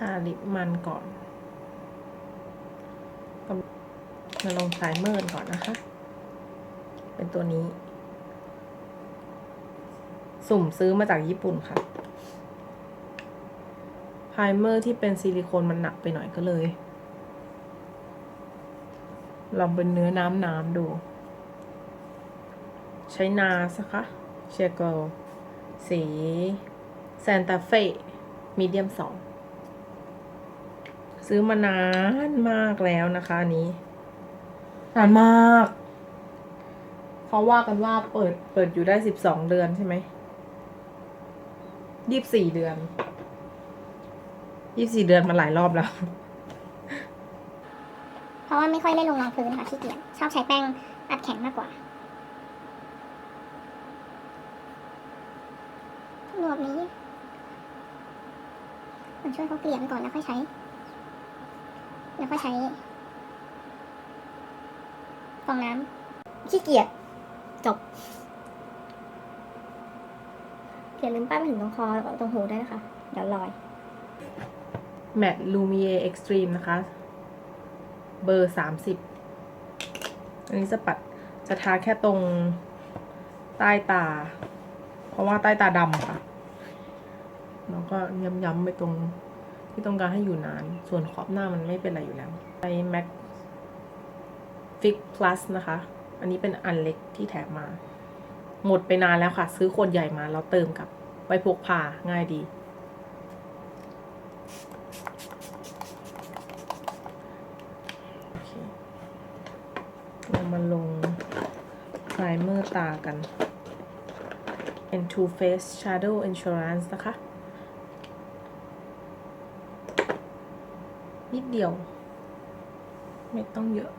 ทาลิปมันก่อนมาลงไพรเมอร์ก่อนนะคะ เป็นตัวนี้ สุ่มซื้อมาจากญี่ปุ่นค่ะไพรเมอร์ที่เป็นซิลิโคนมันหนักไปหน่อยก็เลย ลองเป็นเนื้อน้ำน้ำดู ใช้นาสคะเชโกลสีแซนตาเฟ่มีเดียมสอง ซื้อมานานมากแล้วนะคะอันนี้นานมากเขาว่ากันว่าเปิดเปิดอยู่ได้สิบสองเดือนใช่ไหมยี่บสี่เดือนยี่บสี่เดือนมาหลายรอบแล้ว เพราะว่าไม่ค่อยเล่นลงรองพื้นค่ะขี้เกียจชอบใช้แป้งอัดแข็งมากกว่าหนวดนี้มันช่วยเขาเกลี่ยไปก่อนแล้วค่อยใช้ แล้วค่อยใช้ฟองน้ำขี้เกียจจบอย่าลืมป้ายไปถึงตรงคอแล้วก็ตรงหูด้วยนะคะ เดี๋ยวลอย แมตต์ลูมิเอเอ็กซ์ตรีมนะคะ เบอร์สามสิบอันนี้จะปัดจะทาแค่ตรงใต้ตา เพราะว่าใต้ตาดำค่ะ แล้วก็ย้ำๆไปตรง ที่ต้องการให้อยู่นาน ส่วนขอบหน้ามันไม่เป็นไรอยู่แล้วไป Mac Fix Plus นะคะ อันนี้เป็นอันเล็กที่แถมมา หมดไปนานแล้วค่ะ ซื้อขวดใหญ่มาแล้วเติมกับไว้พกพาง่ายดีเคเรามาลงไพรเมอร์ตากัน เป็น Too Faced Shadow Insurance นะคะ นิดเดียว ไม่ต้องเยอะ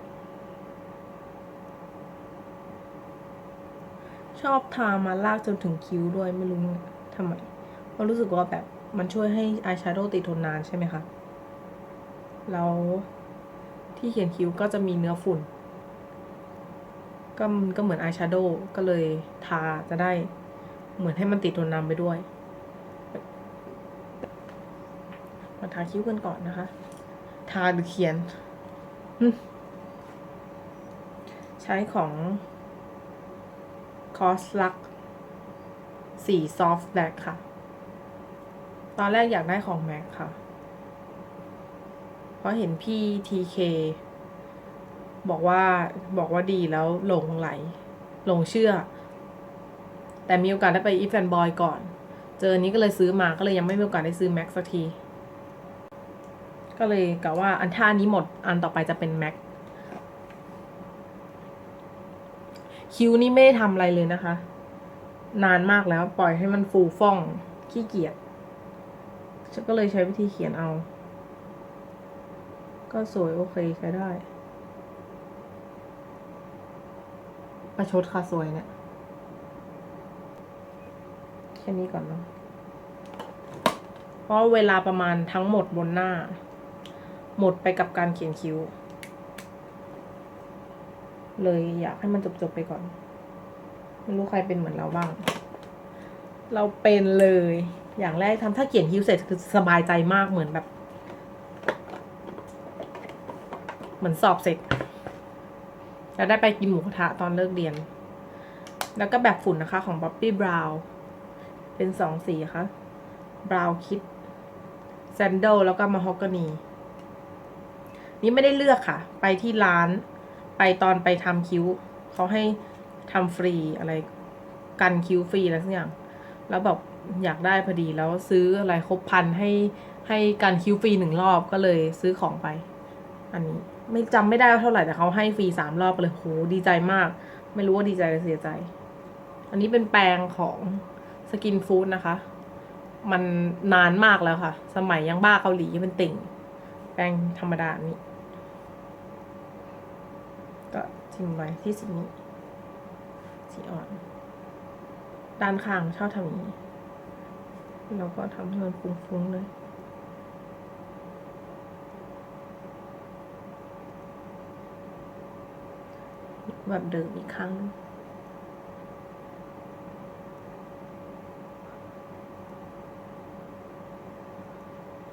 ชอบทามาลากจนถึงคิ้วด้วยไม่รู้ทำไมเพราะรู้สึกว่าแบบมันช่วยให้อายแชโดว์ติดทนนานใช่ไหมคะ แล้วที่เขียนคิ้วก็จะมีเนื้อฝุ่น ก็มันก็เหมือนอายแชโดว์ก็เลยทาจะได้เหมือนให้มันติดทนนานไปด้วยมาทาคิ้วกันก่อนนะคะ ทาหรือเขียน ใช้ของคอสลักสีซอฟต์แบล็กค่ะ ตอนแรกอยากได้ของแม็กค่ะ เพราะเห็นพี่ทีเคบอกว่าบอกว่าดีแล้วหลงไหลหลงเชื่อ แต่มีโอกาสได้ไปอีฟแฟนบอยก่อน เจออนนี้ก็เลยซื้อมาก็เลยยังไม่มีโอกาสได้ซื้อแม็กสักที ก็เลยกะว่าอันท่านี้หมดอันต่อไปจะเป็นแม็กคิ้วนี่ไม่ได้ทำอะไรเลยนะคะ นานมากแล้วปล่อยให้มันฟูฟ่องขี้เกียจฉันก็เลยใช้วิธีเขียนเอา ก็สวยโอเคใช้ได้ ประชดค่ะสวยเนี่ยแค่นี้ก่อนเนาะเพราะเวลาประมาณทั้งหมดบนหน้า หมดไปกับการเขียนคิ้ว เลยอยากให้มันจบๆไปก่อน ไม่รู้ใครเป็นเหมือนเราบ้าง เราเป็นเลย อย่างแรกทำถ้าเขียนคิ้วเสร็จคือสบายใจมากเหมือนแบบ เหมือนสอบเสร็จ แล้วได้ไปกินหมูกระทะตอนเลิกเรียน แล้วก็แบบฝุ่นนะคะของ Bobbi Brown เป็นสองสีค่ะ Brown Kit Sandal แล้วก็ Mahogany นี่ นี้ไม่ได้เลือกค่ะ ไปที่ร้าน ไปตอนไปทำคิ้วเขาให้ทำฟรีอะไรกันคิ้วฟรีอะไรสักอย่าง แล้วแบบอยากได้พอดีแล้วซื้ออะไรครบพันให้ให้กันคิ้วฟรีหนึ่งรอบก็เลยซื้อของไป อันนี้ไม่จำไม่ได้ว่าเท่าไหร่แต่เขาให้ฟรีสามรอบเลยโหดีใจมาก ไม่รู้ว่าดีใจหรือเสียใจ อันนี้เป็นแปรงของสกินฟู้ดนะคะ มันนานมากแล้วค่ะ สมัยยังบ้าเกาหลีเป็นติ่ง แปรงธรรมดานี่ ก็ ทิ้งไว้ที่สีนี้ สีอ่อน ด้านข้างชอบทำอย่างนี้ เราก็ทำให้มันฟุ้งๆเลยแบบเดิมอีกครั้งหนึ่ง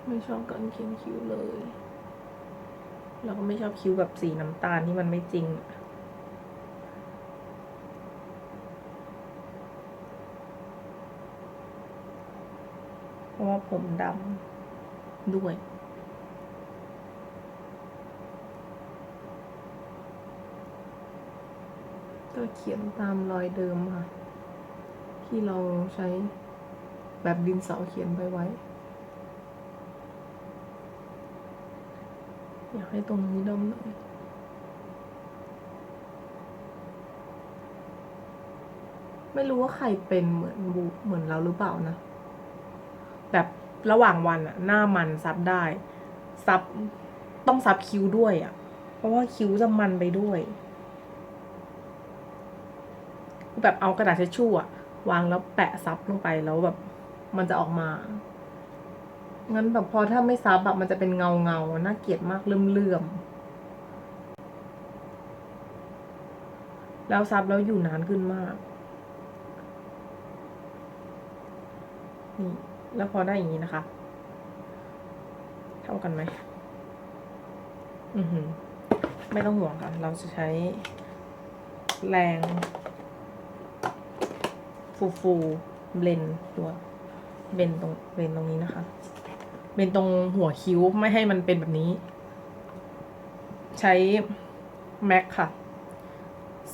ไม่ชอบการเขียนคิ้วเลย แล้วก็ไม่ชอบคิ้วแบบสีน้ำตาลที่มันไม่จริงอะเพราะว่า ผมดำด้วย ก็เขียนตามรอยเดิมค่ะ ที่เราใช้แบบดินสอเขียนไปไว้ อยากให้ตรงนี้ดำหน่อยไม่รู้ว่าใครเป็นเหมือนบูเหมือนเราหรือเปล่านะ ระหว่างวันอะหน้ามันซับได้ซับต้องซับคิ้วด้วยอะเพราะว่าคิ้วจะมันไปด้วยแบบเอากระดาษทิชชู่อะวางแล้วแปะซับลงไปแล้วแบบ มันจะออกมางั้นแบบพอถ้าไม่ซับแบบมันจะเป็นเงาเงาน่าเกลียดมากเลื่อมเลื่อมๆแล้วซับแล้วอยู่นานขึ้นมากนี่ แล้วพอได้อย่างนี้นะคะ เท่ากันไหมอือหือ ไม่ต้องห่วงค่ะ เราจะใช้แรงฟูฟูเบลนตัวเบนตรงเบนตรงนี้นะคะ เบนตรงหัวคิ้วไม่ให้มันเป็นแบบนี้ ใช้แม็กค่ะ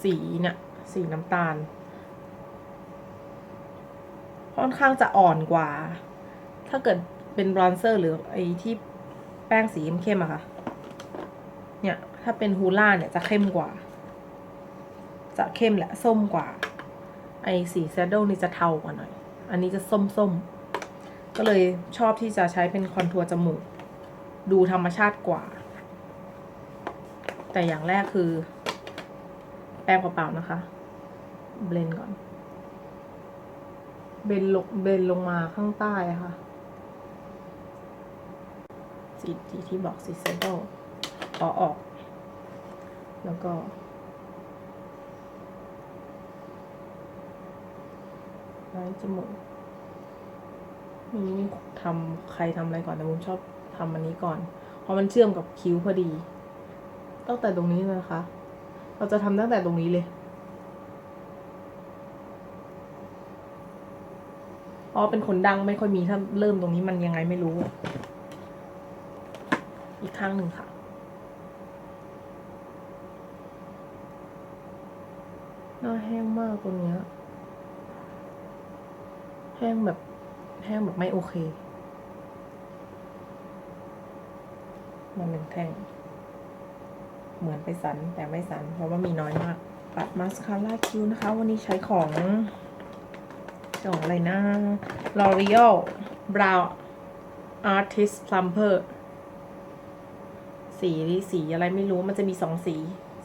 สีเนี่ยสีน้ำตาล ค่อนข้างจะอ่อนกว่า ถ้าเกิดเป็นบรอนเซอร์หรือไอที่แป้งสีเข้มๆอะค่ะ เนี่ย ถ้าเป็นฮูล่าเนี่ยจะเข้มกว่า จะเข้มและส้มกว่า ไอสีแซดเดิลนี่จะเทากว่าหน่อย อันนี้จะส้มๆก็เลยชอบที่จะใช้เป็นคอนทัวร์จมูก ดูธรรมชาติกว่า แต่อย่างแรกคือ แป้งเปล่าๆนะคะ เบลนก่อน เบนลงเบนลงมาข้างใต้ค่ะสีสีที่บอกสีเซนโตขอออก แล้วก็ ไว้จมูกนี่ทำใครทำอะไรก่อนแต่ผมชอบทำอันนี้ก่อน เพราะมันเชื่อมกับคิ้วพอดี ตั้งแต่ตรงนี้เลยนะคะ เราจะทำตั้งแต่ตรงนี้เลย อ๋อเป็นคนดังไม่ค่อยมีถ้าเริ่มตรงนี้มันยังไงไม่รู้ อีกข้างหนึ่งค่ะ หน้าแห้งมากตรงเนี้ย แห้งแบบแห้งแบบไม่โอเค มันหนึ่งแท่ง เหมือนไปสันแต่ไม่สันเพราะว่ามีน้อยมากปัดมาสคาร่าคิ้วนะคะ วันนี้ใช้ของ ของอะไรนะ L'Oreal Brow Artist Plumper สีสีอะไรไม่รู้มันจะมีสองสี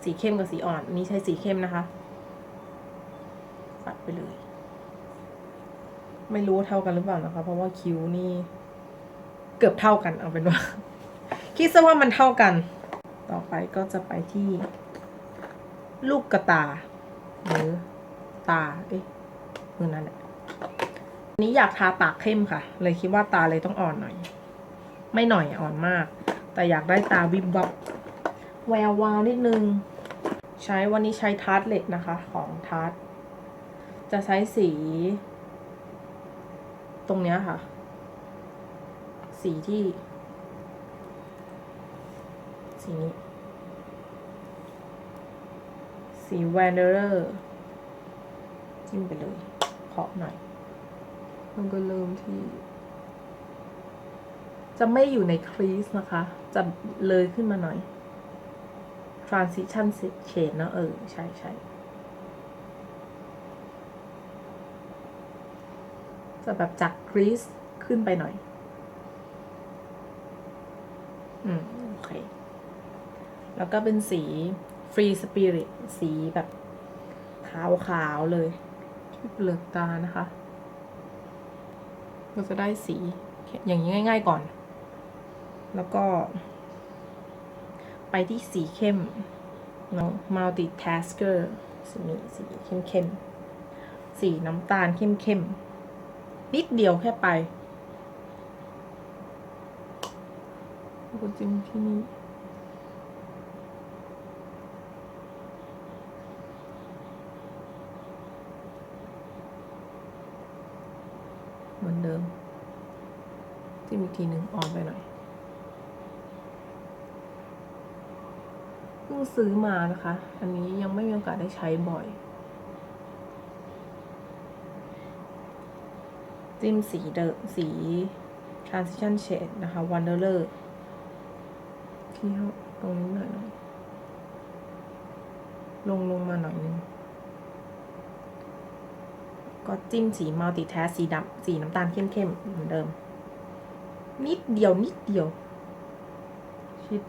สีเข้มกับสีอ่อนอันนี้ใช้สีเข้มนะคะปัดไปเลย ไม่รู้เท่ากันหรือเปล่านะคะ เพราะว่าคิ้วนี่ เกือบเท่ากันเอาเป็นว่า คิดซะว่ามันเท่ากัน ต่อไปก็จะไปที่ ลูกกระตา หรือตา เอ๊ะมือนั่นแหละ นี้อยากทาปากเข้มค่ะ เลยคิดว่าตาเลยต้องอ่อนหน่อย ไม่หน่อยอ่อนมาก แต่อยากได้ตาวิบวับแวววาวนิดนึง ใช้วันนี้ใช้ทาร์ตเล็ตนะคะของทาร์ตจะใช้สี ตรงเนี้ยค่ะ สีที่ สีนี้ สีแวนเดอร์จิ้มไปเลยเคาะหน่อย มันก็เริ่มที่ จะไม่อยู่ในครีสนะคะ จะเลยขึ้นมาหน่อย transition shade เนอะเออ ใช่ใช่จะแบบจากครีสขึ้นไปหน่อย อืม โอเค แล้วก็เป็นสี Free Spirit สีแบบขาวๆเลยที่เปลือกตานะคะ ก็จะได้สีอย่างนี้ง่าย ๆก่อน แล้วก็ ไปที่สีเข้มเนาะ multitasker สีนี้สีเข้มๆ สีน้ำตาลเข้มๆ นิดเดียวแค่ไปก็จิ้มที่นี่ เหมือนเดิม จิ้มอีกทีหนึ่งออนไปหน่อยเพิ่งซื้อมานะคะ อันนี้ยังไม่มีโอกาสได้ใช้บ่อย จิ้มสีเดิมสี transition shade นะคะ wanderer ที่ตรงนี้หน่อยหน่อยลงลงมาหน่อยนึง ก็จิ้มสี multi task สีดำสีน้ำตาลเข้มๆเหมือนเดิม นิดเดียวนิดเดียว ชิด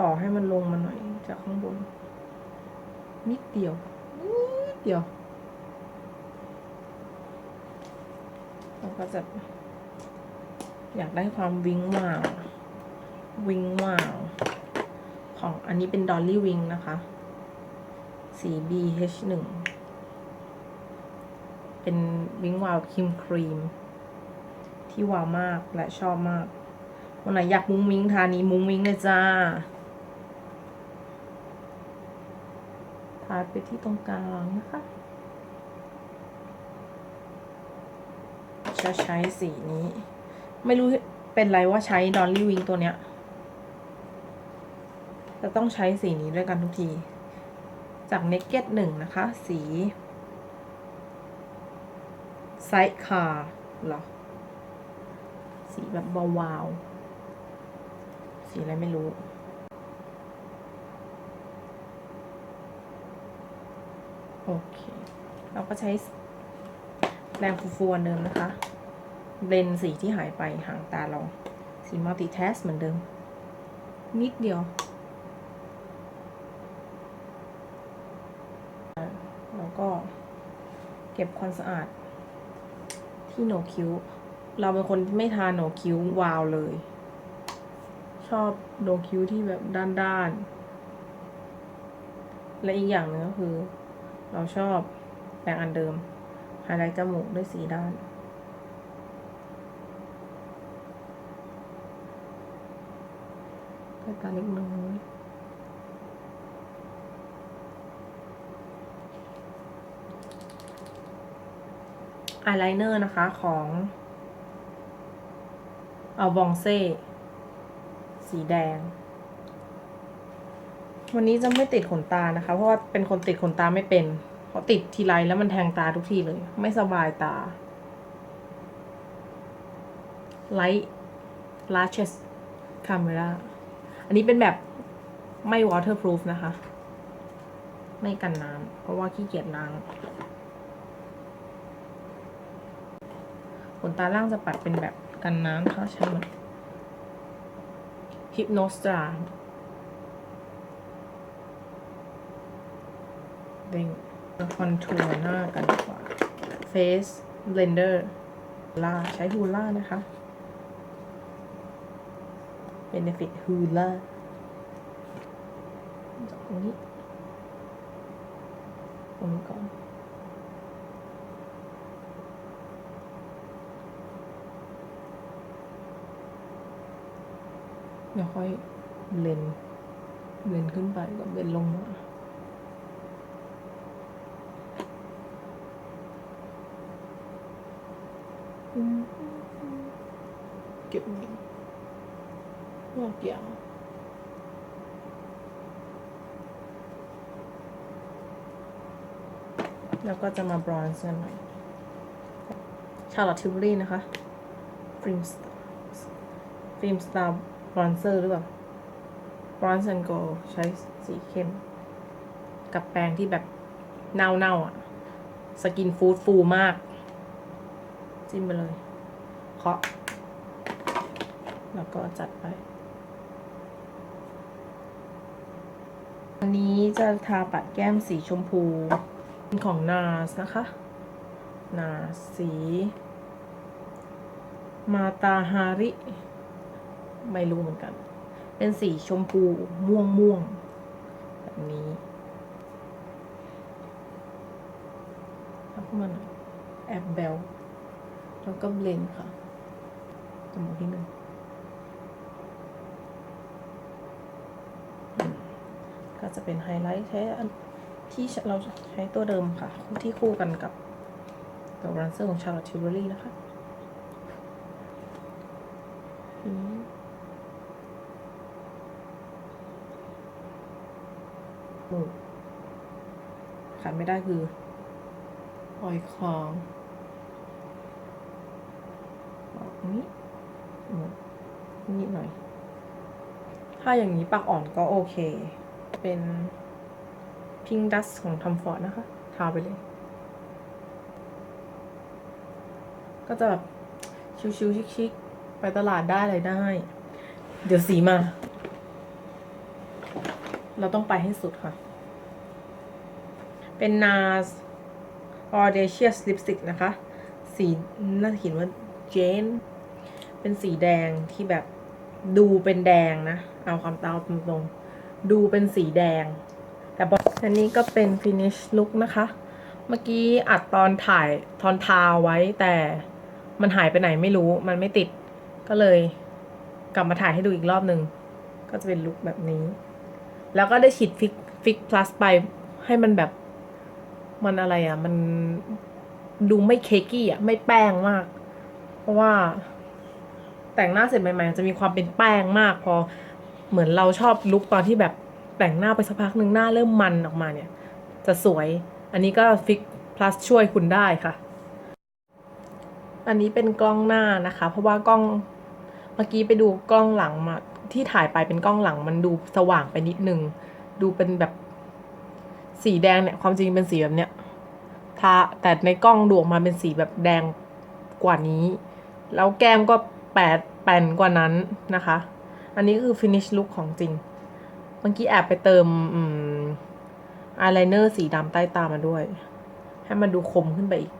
ต่อให้มันลงมาหน่อยจากข้างบน นิดเดียว นิดเดียวเราก็จะอยากได้ความวิงวาว วิงวาว ของอันนี้เป็นดอลลี่วิงนะคะ สี BH1 เป็นวิงวาวครีมครีม ที่ว้าวมากและชอบมาก วันไหนอยากมุ้งมิ้งทานี้มุ้งมิ้งเลยจ้าทาไปที่ตรงกลางนะคะ จะใช้สีนี้ ไม่รู้เป็นไรว่าใช้ดอลลี่วิงตัวเนี้ย จะต้องใช้สีนี้ด้วยกันทุกที จากเน k เก็ตหนึ่งนะคะ สีไซส์คาร์เหรอ แบบวาวๆ สีอะไรไม่รู้ โอเค เราก็ใช้แรงฟูๆอันเดิมนะคะเบลนสีที่หายไปห่างตาเรา สีมัลติ a s เหมือนเดิม นิดเดียวแล้วก็เก็บความสะอาดที่โหนกคิ้ว เราเป็นคนไม่ทาโหนกคิ้ววาวเลย ชอบโหนกคิ้วที่แบบด้านๆ และอีกอย่างหนึงก็คือ เราชอบแปรงอันเดิมไฮไลท์จมูกด้วยสีด้านใต้ตาเล็กน้อยอายไลเนอร์นะคะของ เอาบองเซ่สีแดง วันนี้จะไม่ติดขนตานะคะ เพราะว่าเป็นคนติดขนตาไม่เป็นเพราะติดทีไรแล้วมันแทงตาทุกทีเลย ไม่สบายตา Light Lashes Camera อันนี้เป็นแบบไม่ waterproof นะคะ ไม่กันน้ำเพราะว่าขี้เกียจล้างขนตาล่างจะปัดเป็นแบบ กันน้ำนะคะใช้มัน Hypnostra เด้งคอนทัวร์หน้ากันดีกว่า Face Blender ล่าใช้ฮูล่านะคะ Benefit ฮูล่าตรงนี้ตรงนี้ก่อน ดี๋ยวค่อยเลนเลนขึ้นไปกับเลนลงมาเก็บเงินว่าเกี่ยวแล้วก็จะมาบรอนซ์กันหน่อยชาลอตทิวรี่นะคะฟิล์มสตาร์ฟิล์มสตาร์ บรอนเซอร์หรือเปล่าบรอนซ์แอนด์โกใช้สีเข้ม กับแปรงที่แบบเน่าๆอะ สกินฟูดฟูมาก จิ้มไปเลยเคาะแล้วก็จัดไป อันนี้จะทาปัดแก้มสีชมพูเป็นของ NARS นะคะ NARS สี มาตาฮาริ ไม่รู้เหมือนกัน เป็นสีชมพูม่วงม่วงแบบนี้ทำขึ้นมาหน่อยแอบเบลแล้วก็เบลนค่ะจมูกที่หนึ่งก็จะเป็นไฮไลท์ใช้ที่เราใช้ตัวเดิมค่ะ ที่คู่กันกับตัวรันเซอร์ของชาลอตทิวเบอรี่นะคะ หมูขาดไม่ได้คือปล่อยคองออกนี้นิดหน่อย ถ้าอย่างนี้ปากอ่อนก็โอเค เป็นพิงดัสของทอมฟอร์ดนะคะ ทาไปเลย ก็จะแบบชิวๆชิคๆไปตลาดได้อะไรได้ เดี๋ยวสีมา เราต้องไปให้สุดค่ะ เป็น NARS Audacious Lipstick นะคะ สีน่าจะเขียนว่า Jane เป็นสีแดงที่แบบดูเป็นแดงนะ เอาความตาตรงๆ ดูเป็นสีแดง แต่บออันนี้ก็เป็น finish look นะคะ เมื่อกี้อัดตอนถ่ายทอนทาวไว้แต่มันหายไปไหนไม่รู้ มันไม่ติด ก็เลยกลับมาถ่ายให้ดูอีกรอบหนึ่ง ก็จะเป็นลุคแบบนี้ แล้วก็ได้ฉีดฟิกฟิกพลัสไปให้มันแบบมันอะไรอะ่ะ มันดูไม่เค้กี้อะ ไม่แป้งมาก เพราะว่าแต่งหน้าเสร็จใหม่ๆจะมีความเป็นแป้งมาก พอเหมือนเราชอบลุคตอนที่แบบแต่งหน้าไปสักพักหนึ่งหน้าเริ่มมันออกมาเนี่ย จะสวย อันนี้ก็ฟิกพลัสช่วยคุณได้ค่ะ อันนี้เป็นกล้องหน้านะคะ เพราะว่ากล้องเมื่อกี้ไปดูกล้องหลังมา ที่ถ่ายไปเป็นกล้องหลังมันดูสว่างไปนิดนึง ดูเป็นแบบสีแดงเนี่ย ความจริงเป็นสีแบบเนี้ยทาแต่ในกล้องดูออกมาเป็นสีแบบแดงกว่านี้ แล้วแก้มก็แปดแปนกว่านั้นนะคะ อันนี้คือ finish look ของจริง เมื่อกี้แอบไปเติมอืมอายไลเนอร์สีดำใต้ตามาด้วย ให้มันดูคมขึ้นไปอีก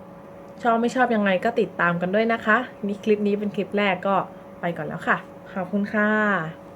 ชอบไม่ชอบยังไงก็ติดตามกันด้วยนะคะ นี่คลิปนี้เป็นคลิปแรกก็ไปก่อนแล้วค่ะ ขอบคุณค่ะ